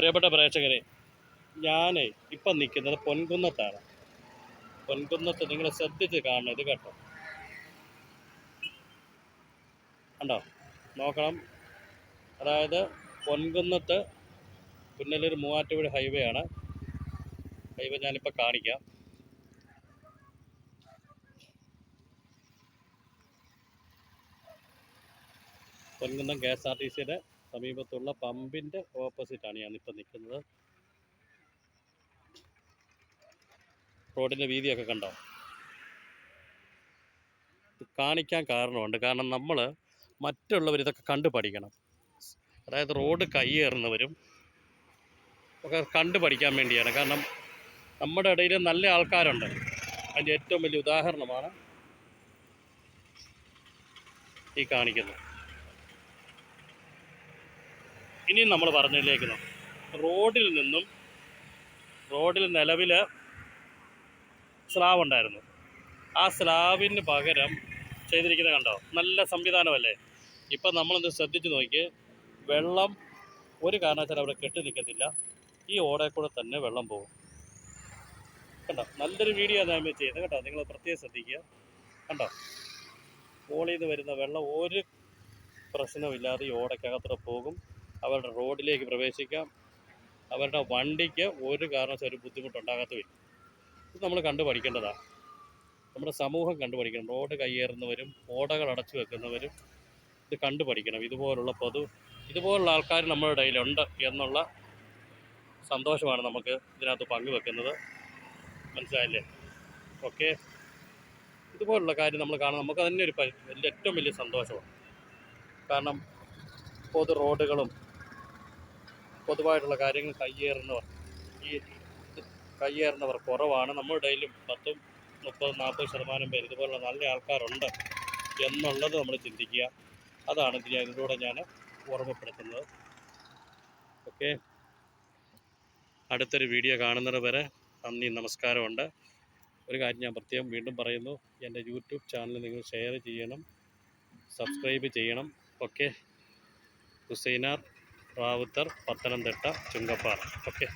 പ്രിയപ്പെട്ട പ്രേക്ഷകരെ ഞാൻ ഇപ്പം നിൽക്കുന്നത് പൊൻകുന്നത്താണ്. പൊൻകുന്നത്ത് നിങ്ങൾ ശ്രദ്ധിച്ച് കാണണം ഇത് കേട്ടോ. കണ്ടോ? നോക്കണം. അതായത് പൊൻകുന്നത്ത് പുന്നലൂർ മൂവാറ്റുപുഴ ഹൈവേ ആണ്. ഹൈവേ ഞാനിപ്പോൾ കാണിക്കാം. Ponkunnam K S R T സിയുടെ സമീപത്തുള്ള പമ്പിന്റെ ഓപ്പോസിറ്റാണ് ഞാൻ ഇപ്പം നിൽക്കുന്നത്. റോഡിന്റെ വീതിയൊക്കെ കണ്ടോ? കാണിക്കാൻ കാരണമുണ്ട്. കാരണം നമ്മൾ മറ്റുള്ളവർ ഇതൊക്കെ കണ്ടു പഠിക്കണം. അതായത് റോഡ് കൈയേറുന്നവരും ഒക്കെ കണ്ടു പഠിക്കാൻ വേണ്ടിയാണ്. കാരണം നമ്മുടെ ഇടയിൽ നല്ല ആൾക്കാരുണ്ട്. അതിന്റെ ഏറ്റവും വലിയ ഉദാഹരണമാണ് ഈ കാണിക്കുന്നത്. ഇനിയും നമ്മൾ പറഞ്ഞതിലേക്ക് റോഡിൽ നിന്നും റോഡിൽ നിലവിൽ സ്ലാബ് ഉണ്ടായിരുന്നു. ആ സ്ലാവിന് പകരം ചെയ്തിരിക്കുന്നത് കണ്ടോ? നല്ല സംവിധാനമല്ലേ? ഇപ്പം നമ്മളൊന്ന് ശ്രദ്ധിച്ച് നോക്കി വെള്ളം ഒരു കാരണവശാലും അവിടെ കെട്ടി നിൽക്കത്തില്ല. ഈ ഓടയിൽ കൂടെ തന്നെ വെള്ളം പോകും. കണ്ടോ? നല്ലൊരു വീഡിയോ ഞാൻ ചെയ്യുന്നത്. കേട്ടോ നിങ്ങൾ പ്രത്യേകം ശ്രദ്ധിക്കുക. കണ്ടോ? മുകളിൽ നിന്ന് വരുന്ന വെള്ളം ഒരു പ്രശ്നമില്ലാതെ ഈ ഓടയ്ക്കകത്തൂടെ പോകും. അവരുടെ റോഡിലേക്ക് പ്രവേശിക്കാം. അവരുടെ വണ്ടിക്ക് ഒരു കാരണവശാലും ഒരു ബുദ്ധിമുട്ടുണ്ടാകത്തുമില്ല ഇത് നമ്മൾ കണ്ടു പഠിക്കേണ്ടതാണ് നമ്മുടെ സമൂഹം കണ്ടു പഠിക്കണം. റോഡ് കയ്യേറുന്നവരും ഓടകൾ അടച്ചു വെക്കുന്നവരും ഇത് കണ്ടു പഠിക്കണം. ഇതുപോലുള്ള പൊതു ഇതുപോലുള്ള ആൾക്കാർ നമ്മുടെ ഇടയിലുണ്ട് എന്നുള്ള സന്തോഷമാണ് നമുക്ക് ഇതിനകത്ത് പങ്കുവെക്കുന്നത്. മനസ്സിലായില്ലേ? ഓക്കെ? ഇതുപോലുള്ള കാര്യം നമ്മൾ കാണാൻ നമുക്ക് തന്നെ ഒരു വലിയ ഏറ്റവും വലിയ സന്തോഷമാണ്. കാരണം പൊതു റോഡുകളും പൊതുവായിട്ടുള്ള കാര്യങ്ങൾ കയ്യേറുന്നവർ. ഈ കയ്യേറുന്നവർ കുറവാണ്. നമ്മുടെ ഇടയിലും പത്തും മുപ്പത് നാൽപ്പത് ശതമാനം പേര് ഇതുപോലുള്ള നല്ല ആൾക്കാരുണ്ട് എന്നുള്ളത് നമ്മൾ ചിന്തിക്കുക. അതാണ് ഞാൻ ഇതിലൂടെ ഞാൻ ഓർമ്മപ്പെടുത്തുന്നത്. ഓക്കെ. അടുത്തൊരു വീഡിയോ കാണുന്നത് വരെ നന്ദി നമസ്കാരമുണ്ട്. ഒരു കാര്യം ഞാൻ പ്രത്യേകം വീണ്ടും പറയുന്നു. എന്റെ യൂട്യൂബ് ചാനൽ നിങ്ങൾ ഷെയർ ചെയ്യണം സബ്സ്ക്രൈബ് ചെയ്യണം. ഓക്കെ. ഹുസൈനാർ റാവുത്തർ പത്തനംതിട്ട ചുങ്കപ്പാറ. ഓക്കെ.